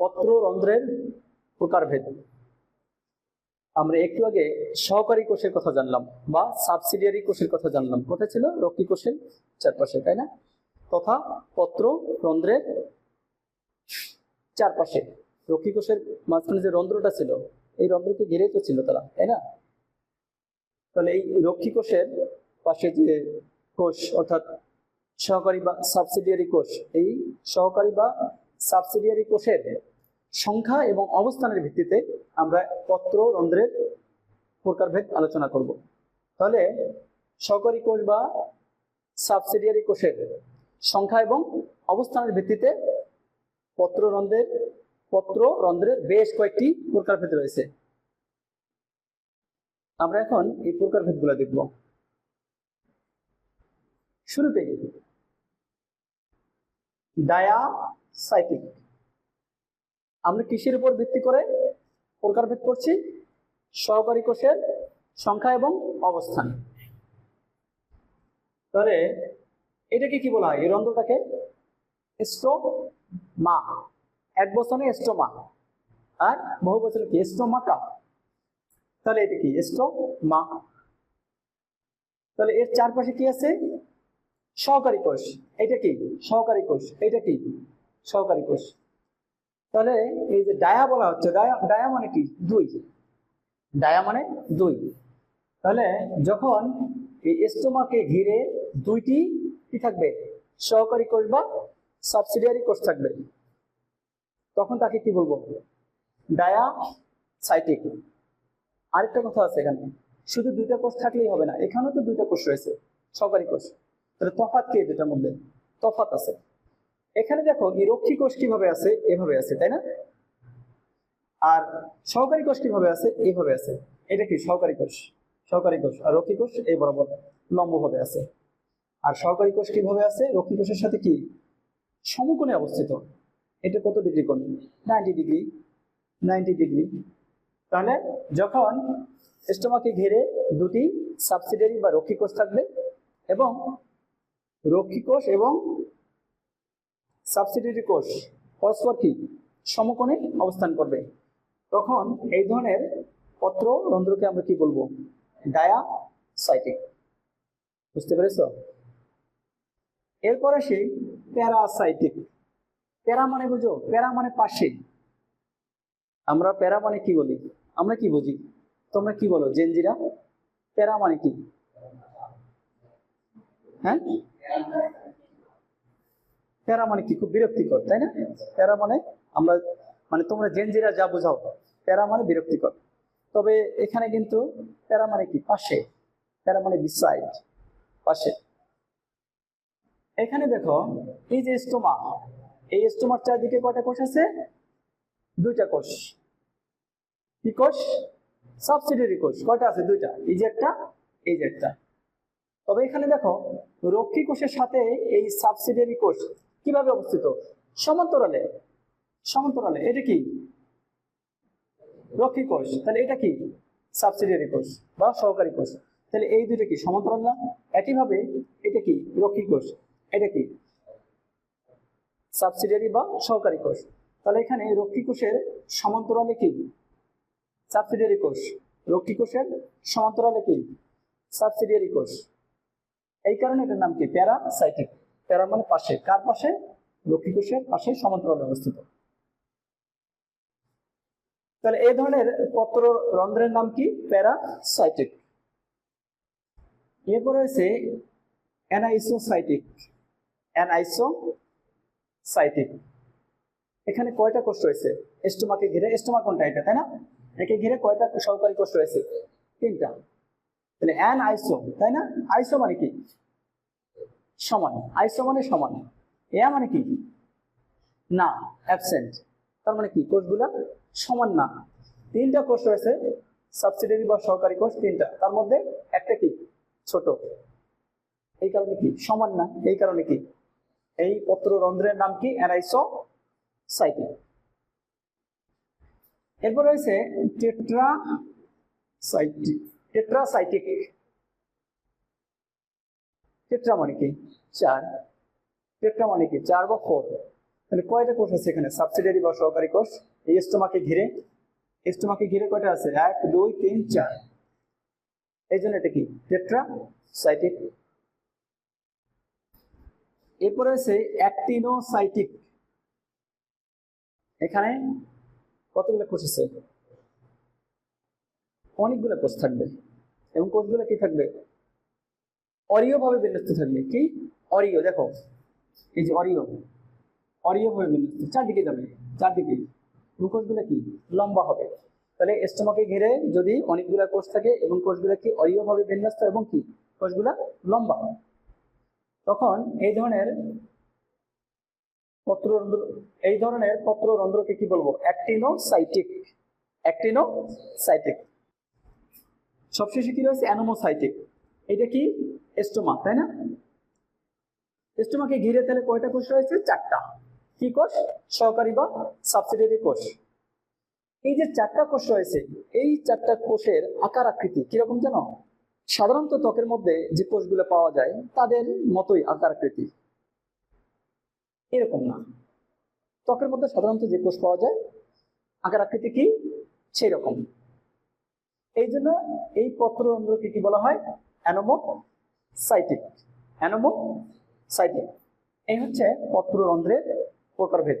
পত্র রন্ধ্রের প্রকারভেদ। আমরা একটু আগে সহকারী কোষের কথা জানলাম বা সাবসিডিয়ারি কোষের কথা জানলাম। কোথায় ছিল? রক্ষী কোষের চারপাশে, তাই না? তথা পত্র রন্ধ্রের চারপাশে। রক্ষী কোষের মাঝখানে যে রন্ধ্রটা ছিল, এই রন্ধ্রকে ঘিরেই তো ছিল তারা, তাই না? তাহলে এই রক্ষী কোষের পাশে যে কোষ, অর্থাৎ সহকারী বা সাবসিডিয়ারি কোষ, এই সহকারী বা সাবসিডিয়ারি কোষের সংখ্যা এবং অবস্থানের ভিত্তিতে আমরা পত্র, রন্ধ্রের প্রকারভেদ আলোচনা করব। তাহলে সহকারী কোষ বা সাবসিডিয়ারি কোষের সংখ্যা এবং অবস্থানের ভিত্তিতে পত্র, রন্ধ্রের পত্র, রন্ধ্রের বেশ কয়েকটি প্রকারভেদ রয়েছে। আমরা এখন এই প্রকারভেদগুলো দেখব। শুরুতেই ডায়াসাইটিক আমরা কিসের উপর ভিত্তি করে প্রকারভেদ করছি, সহকারী কোষের সংখ্যা এবং অবস্থান। তাহলে এটাকে কি বলা হয়? এই রন্ধ্রটাকে স্টোমা। এক বছরে স্টোমা। আর বহু বছরে কি? স্টোমাটা। তাহলে এটা কি? স্টোমা। তাহলে এর চারপাশে কি আছে? সহকারী কোষ। এটা কি? সহকারী কোষ। এটা কি? সহকারী কোষ। তাহলে এই যে ডায়া বলা হচ্ছে, ডায়া ডায়া মানে কি? দুই। ডায়া মানে দুই। তাহলে যখন এই স্টোমাকে ঘিরে দুইটি কি থাকবে? সহকারী কোষ বা সাবসিডিয়ারি কোষ থাকবে। তখন তাকে কি বলব? ডায়া সাইটিক আরেকটা কথা আছে এখানে। শুধু দুইটা কোষ থাকলেই হবে না, এখানেও তো দুইটা কোষ রয়েছে, সহকারী কোষ। তাহলে তফাত কি দুটার মধ্যে? তফাত আছে। এখানে দেখো, এই রক্ষী কোষ কীভাবে আছে, এভাবে আছে, তাই না? আর সহকারী কোষ কীভাবে আছে এইভাবে আছে। এটা কি? সহকারী কোষ। সহকারী কোষ আর রক্ষী কোষ এই বরাবর লম্বভাবে আছে। আর সহকারী কোষ কীভাবে আছে? রক্ষী কোষের সাথে কি? সমকোণে অবস্থিত। এটা কত ডিগ্রি কোণ? Ninety degree. Ninety degree. তাহলে যখন স্টোমাকে ঘিরে দুটি সাবসিডিয়ারি বা রক্ষী কোষ থাকবে এবং রক্ষী কোষ এবং সাবসিডিয়ারি কোষ পরস্পর কি সমকোণে অবস্থান করবে। তখন এই ধরনের পত্র রন্ধ্রকে আমরা কি বলব? ডায়াসাইটিক বুঝতে পেরেছ? এরপর আসি প্যারাসাইটিক। প্যারা মানে বুঝো? প্যারা মানে পাশে। আমরা প্যারা মানে কি বলি? আমরা কি বুঝি? তোমরা কি বলো? জেনজিরা? প্যারা মানে কি? হ্যাঁ? প্যারা মানে কি? খুব বিরক্তিকর, তাই না? প্যারা মানে আমরা মানে তোমরা জেনজিরা যা বোঝাও প্যারা মানে বিরক্তিকর। তবে এখানে কিন্তু প্যারা মানে কি? পাশে। প্যারা মানে বিসাইড পাশে। এখানে দেখো, এই যে স্টোমা এই স্টোমার চারদিকে কয়টা কোষ আছে? দুইটা কোষ। কি কোষ? সাবসিডিয়ারি কোষ। কয়টা আছে? দুইটা। এই যে একটা, এই যে একটা। তবে এখানে দেখো, রক্ষী কোষের সাথে এই সাবসিডিয়ারি কোষ কীভাবে অবস্থিত? সমান্তরালে সমান্তরালে, এটা কি? রক্ষী কোষ। তাহলে এটা কি? সাবসিডিয়ারি কোষ বা সহকারী কোষ। তাহলে এই দুটো কি সমান্তরাল না? একইভাবে এটা কি? রক্ষী কোষ। এটা কি? সাবসিডিয়ারি বা সহকারী কোষ। তাহলে এখানে রক্ষী কোষের সমান্তরালে কি? সাবসিডিয়ারি কোষ। রক্ষী কোষের সমান্তরালে কি? সাবসিডিয়ারি কোষ। এই কারণে এটার নাম কি? প্যারাসাইটিক। প্যারা মানে পাশে। কার পাশে? রক্ষী কোষের পাশে সমান্তরালে অবস্থিত। তাহলে এই ধরনের পত্র রন্ধ্রের নাম কি? প্যারাসাইটিক। এরপর রয়েছে অ্যানাইসোসাইটিক। অ্যানাইসোসাইটিক। এখানে কয়টা কোষ রয়েছে? স্টোমাকে ঘিরে। স্টোমা কোনটা? এটা, তাই না? একে ঘিরে কয়টা সহকারী কোষ রয়েছে? তিনটা। তাহলে অ্যান আইসো তাই না? আইসো মানে কি? সমান। আইসো মানে সমান। এ মানে কি? না অ্যাবসেন্ট তার মানে কি? কোষগুলা সমান না। তিনটা কোষ রয়েছে সাবসিডিয়ারি বা সহকারী কোষ, তিনটা। তার মধ্যে একটা কি? ছোট। এই কারণে কি? সমান না। এই কারণে কি? এই পত্র রন্ধ্রের নাম কি? অ্যানাইসো সাইটিক এরপর রয়েছে টেট্রা সাইটিক টেট্রাসাইটিক। টেট্রা মানে কি চার টেট্রা মানে কি চার বা ফোর তাহলে কয়টা কোষ আছে এখানে? সাবসিডিয়ারি বা সহকারী কোষ? এই স্টোমাকে ঘিরে স্টোমাকে ঘিরে কয়টা আছে? এক, দুই, তিন, চার। এই জন্য এটা কি? টেট্রা সাইটিক এরপরে আছে অ্যাক্টিনোসাইটিক এখানে কতগুলো কোষ আছে? অনেকগুলো কোষ থাকবে। এবং কোষগুলো কি থাকবে? অরিয় ভাবে বিন্যস্ত থাকবে। কি? অরিয় দেখো। এই যে অরিয় ভাবে বিন্যস্ত, চারদিকে যাবে, চারদিকে। কোষগুলো কি? লম্বা হবে। তাহলে স্টোমাকে ঘিরে যদি অনেকগুলা কোষ থাকে এবং কোষগুলো কি অরিয় ভাবে বিন্যস্ত এবং কি? কোষগুলা লম্বা হয়। তখন এই ধরনের পত্ররন্ধ্র, এই ধরনের পত্ররন্ধ্রকে কি বলব? অ্যাক্টিনোসাইটিক অ্যাক্টিনোসাইটিক। সবশেষে কি রয়েছে? অ্যানোমোসাইটিক। এটা কি? এস্টোমা তাই না? এস্টোমাকে ঘিরে তাহলে কয়টা কোষ রয়েছে? চারটা। কি কোষ? সহকারী বা সাবসিডিয়ারি কোষ। এই যে চারটা কোষ রয়েছে, এই চারটা কোষের আকার আকৃতি কীরকম জানো সাধারণত ত্বকের মধ্যে যে কোষগুলো পাওয়া যায়, তাদের মতোই আকার আকৃতি। এরকম না। ত্বকের মধ্যে সাধারণত যে কোষ পাওয়া যায়, আকার আকৃতি কি? সেই রকম এই জন্য এই পত্ররন্ধ্রকে কি বলা হয়? অ্যানোমো সাইটিক অ্যানোমো সাইটিক এই হচ্ছে পত্ররন্ধ্রের প্রকারভেদ।